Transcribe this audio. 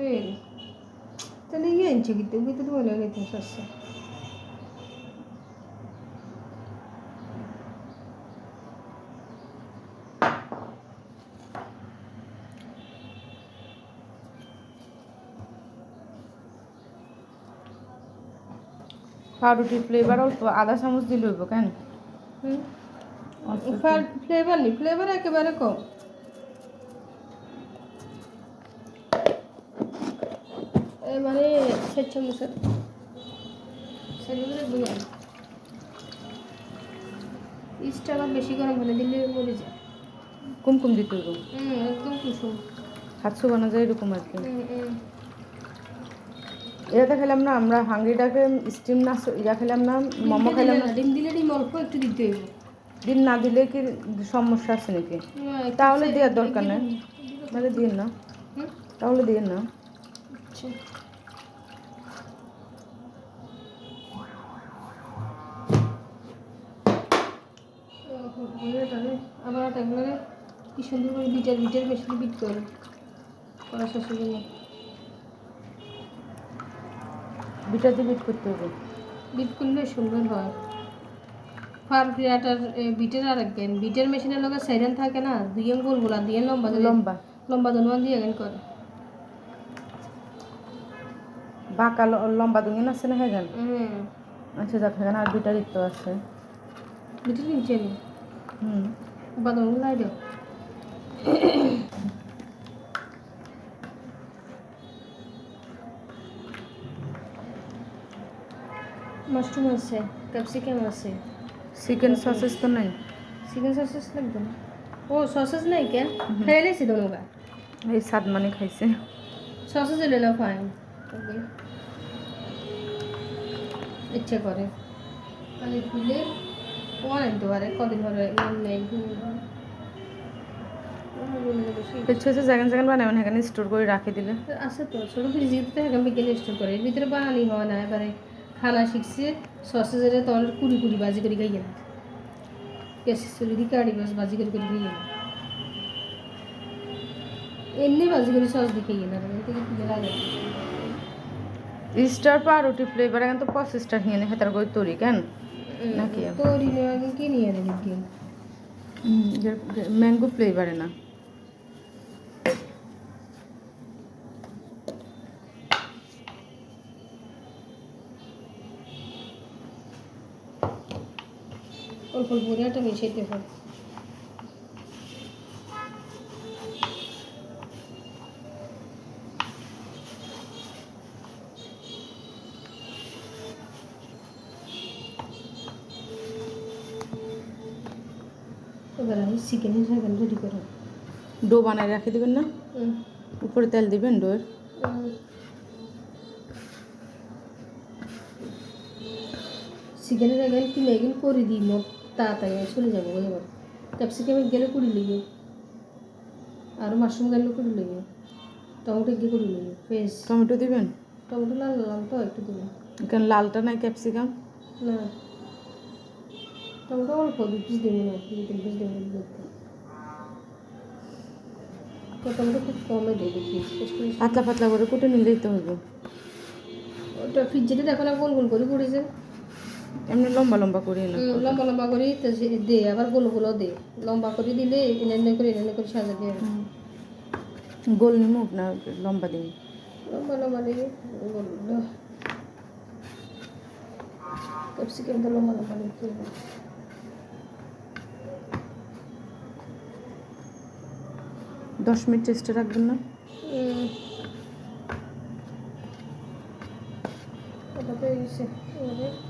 তেল তাহলে ইয়ে আনছে কিন্তু কিন্তু তো বলে গেছে শস্য পাউরুটি ফ্লেভার অল্প আধা চামচ দিলে হইব কেন। ফ্লেভার নেই ফ্লেভার একেবারে কম সেট চামচের সেগুলো বুঝান ইস্টটা আবার বেশি গরম হলে দিলে মরে যায় কুমকুম দিতে হুম একদম কুসুম হাত শুকানো যায় এরকম আর কি হুম হুম খেলাম না আমরা হাঙ্গিটাকে স্টিম না ইয়া খেলাম না মোমো খেলাম না ডিম দিলে ডিম অল্প একটু দিতে হইব দিন না দিলে কি সমস্যা আছে নাকি তাহলে দেওয়ার দরকার নেই তাহলে দিয়ে না তাহলে দিয়ে না আচ্ছা আবার এগুলো কি সুন্দর করে বিটার বিটার মেশিনে বিট করে। করা শেষের জন্য বিটা দিয়ে বিট করতে হবে। বিট করলে সুন্দর হয়। ফার ক্রিয়াটার বিটের আর একদিন বিটের মেশিনের লগে সাইরেন থাকে না দুইয়ে গোল গোলা দিয়ে লম্বা লম্বা। লম্বা দনুয়ান দিয়ে এখান করে। বাঁকা লম্বা দুঙিন আছে না হ্যাঁ আচ্ছা যাক এখানে আর দুইটা রিক্ত আছে। বিটের কিনছে নি হুম। বাদাম লাই দিও মাশরুম আছে ক্যাপসিকাম আছে। চিকেন সসেস তো নাই? চিকেন সসেস লাগবে না। ও সসেস নাই কেন? খাই লাইছি দনুগা এই সাত মানে খাইছে। সসেস এলে না ফাইন ইচ্ছে করে। খালি খুলে ওয়ান আনতে কদিন ধরে মন নেই। কিছু হচ্ছে যেখানে যেখানে বানাবেন সেখানে স্টোর করে রাখি দিলে। আছে তো ছোটো ফ্রিজ তো এখন বিকেলে স্টোর করে। এর ভিতরে বানানি হয় না এবারে খানা শিখছে সসেজের তখন কুড়ি কুড়ি বাজি করে খাইয়ে না দিয়ে কাড়ি বাস বাজি করে করে খাইয়ে না এমনি বাজি করে সস দিয়ে খাইয়ে না লাগে স্টার পাউরুটি ফ্লেভার এখন তো পঁচিশটা হিয়ে হেতার করে তৈরি কেন? নাকি? দেবে ম্যাঙ্গো ফ্লেভারে না অল্প অল্প একটা মিশিয়ে হয় এবার আমি চিকেনের ঝাগান রেডি করো ডো বানায় রাখি দেবেন না? উপরে তেল দিবেন ডোয়ের? চিকেনের আগে কি মেগিন করে দিই মত তাড়াতাড়ি আমি চলে যাব এবার। ক্যাপসিকামে গেলে কুড়ি লেগে। আর মাশরুম গেলে কুড়ি লেগে। টমেটো গিয়ে কুড়ি লেগে। ফেস টমেটো দিবেন? টমেটো লাল লাল তো একটু দেবেন। এখানে লালটা নাই ক্যাপসিকাম? না। টমেটো অল্প দু পিস দেবো না দু তিন পিস দেবো দেখতে। তো টমেটো খুব কমে করে পাতলা পাতলা করে কুটে নিলেই তো হইব ওটা ফ্রিজে দেখো না গোল গোল করে পড়েছে এমনি লম্বা লম্বা করি না লম্বা লম্বা করে তো দে আবার গোল গোল দে। লম্বা করে দিলে এনে এনে করে এনে করে সাজা দিয়ে। গোল নিমুক না লম্বা দিন লম্বা লম্বা দিয়ে গোল গোল। ক্যাপসিকাম তো লম্বা লম্বা দিয়ে দশ মিনিট রেস্টে রাখবেন না? সে- এবারে